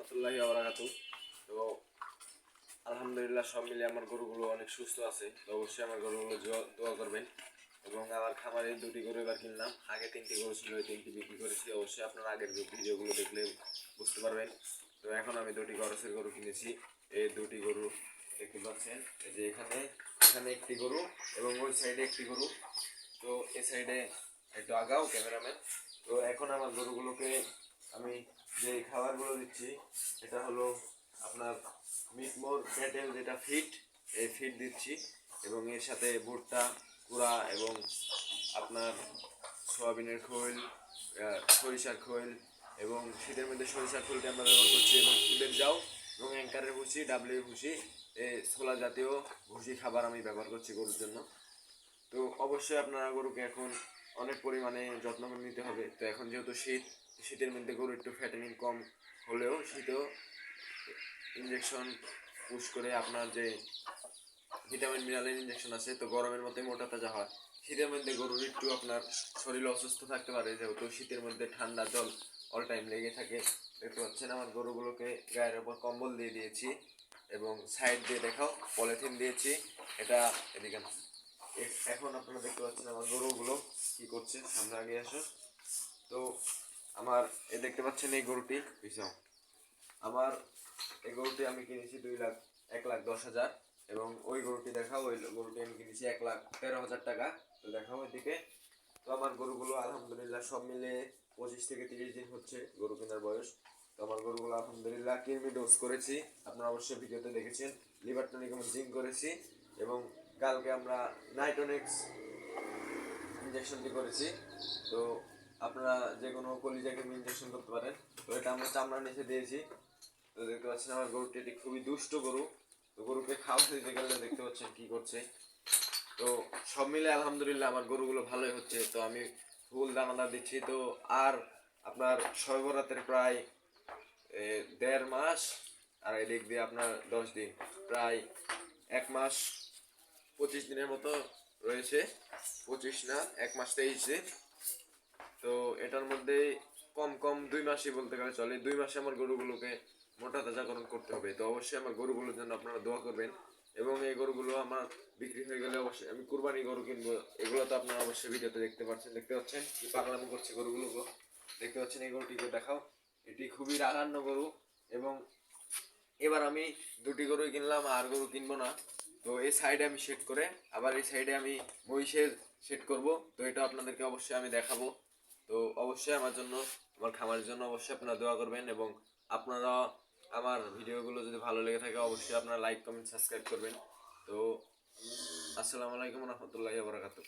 রহমতুল্লাহি আবরাকাতু তো আলহামদুলিল্লাহ সব মিলে আমার গরুগুলো অনেক সুস্থ আছে। তো অবশ্যই আমার গরুগুলো দোয়া- করবেন। এবং আমার খামারে দুটি গরু এবার কিনলাম। আগে তিনটি গরু ছিল ওই তিনটি বিক্রি করেছি। অবশ্যই আপনারা আগের ভিডিওগুলো দেখলে বুঝতে পারবেন। তো এখন আমি দুটি গরসের গরু কিনেছি। এই দুটি গরু দেখতে পাচ্ছেন। এই যে এখানে এখানে একটি গরু এবং ওই সাইডে একটি গরু। তো এই সাইডে একটু আগাও ক্যামেরাম্যান। তো এখন আমার গরুগুলোকে আমি যে খাবারগুলো দিচ্ছি, এটা হলো আপনার মিটমোর ক্যাটেল যেটা ফিট, এই ফিট দিচ্ছি এবং এর সাথে ভুট্টা, কুড়া এবং আপনার সোয়াবিনের খোল সরিষার খোল এবং শীতের মধ্যে সরিষার খোলটি আমরা ব্যবহার করছি এবং ফুলের যাও এবং অ্যাঙ্কারের ভুসি ডাবলিউ ভুসি এই ছোলা জাতীয় ভুসি খাবার আমি ব্যবহার করছি গরুর জন্য। তো অবশ্যই আপনারা গরুকে এখন অনেক পরিমাণে যত্ন নিতে হবে। তো এখন যেহেতু শীত শীতের মধ্যে গরু একটু ফ্যাটেনিং কম হলেও শীতেও ইঞ্জেকশন পুশ করে আপনার যে ভিটামিন মিনারেল ইঞ্জেকশন আছে, তো গরমের মধ্যে মোটা তাজা হয়। শীতের মধ্যে গরুর একটু আপনার শরীর অসুস্থ থাকতে পারে, যেহেতু শীতের মধ্যে ঠান্ডা জল অল টাইম লেগে থাকে। দেখতে পাচ্ছেন আমার গরুগুলোকে গায়ের ওপর কম্বল দিয়ে দিয়েছি এবং সাইড দিয়ে দেখাও, পলিথিন দিয়েছি। এটা এদিকে এখন আপনারা দেখতে পাচ্ছেন আমার গরুগুলো কি করছে, সামনে আগে আসো তো আমার এ দেখতে পাচ্ছেন এই গরুটি পিছাও আমার, এই গরুটি আমি কিনেছি দুই লাখ, এক লাখ দশ হাজার, এবং ওই গরুটি দেখাও, ওই গরুটি আমি কিনেছি এক লাখ তেরো হাজার টাকা, তো দেখাও এদিকে তো আমার গরুগুলো আলহামদুলিল্লাহ সব মিলে পঁচিশ থেকে তিরিশ দিন হচ্ছে গরু কেনার বয়স। তো আমার গরুগুলো আলহামদুলিল্লাহ কিরমি ডোজ করেছি, আপনারা অবশ্যই ভিডিওতে দেখেছেন লিভার টনিক এবং জিম করেছি, এবং কালকে আমরা নাইট্রোনিক্স ইঞ্জেকশনটি করেছি। তো আপনারা যে কোনো কলিজাকে ইঞ্জেকশন করতে পারেন। তো এটা আমরা চামড়া নিচে দিয়েছি। তো দেখতে পাচ্ছেন আমার গরুটি এটি খুবই দুষ্ট গরু। তো গরুকে খাওয়া দিতে গেলে দেখতে পাচ্ছেন কি করছে। তো সব মিলে আলহামদুলিল্লাহ আমার গরুগুলো ভালোই হচ্ছে। তো আমি ফুল দানাদার দিচ্ছি। তো আর আপনার ছয় বরাতের প্রায় দেড় মাস আর এদিক দিয়ে আপনার দশ দিন। প্রায় এক মাস পঁচিশ দিনের মতো রয়েছে। পঁচিশ না, এক মাস তেইশ দিন। তো এটার মধ্যে কম কম দুই মাসই বলতে গেলে চলে। দুই মাসে আমার গরুগুলোকে মোটা তাজাকরণ করতে হবে। তো অবশ্যই আমার গরুগুলোর জন্য আপনারা দোয়া করবেন। এবং এই গরুগুলো আমার বিক্রি হয়ে গেলে অবশ্যই আমি কুরবানি গরু কিনবো। এগুলো তো আপনারা অবশ্যই ভিডিওতে দেখতে পাচ্ছেন। দেখতে পাচ্ছেন কি পাগলামি করছে গরুগুলোকে দেখতে পাচ্ছেন এই গরুটিকে দেখাও। এটি খুবই রাগান্ন গরু। এবং এবার আমি দুটি গরুই কিনলাম, আর গরু কিনবো না। তো এই সাইডে আমি সেট করে, আবার এই সাইডে আমি মহিষের সেট করব। তো এটা আপনাদেরকে অবশ্যই আমি দেখাবো। তো অবশ্যই আমার জন্য, আমার খামারের জন্য অবশ্যই আপনারা দোয়া করবেন এবং আপনারা আমার ভিডিওগুলো যদি ভালো লেগে থাকে, অবশ্যই আপনারা লাইক কমেন্ট সাবস্ক্রাইব করবেন। তো, আসসালামু আলাইকুম রহমতুল্লাহ বারাকাতুহ।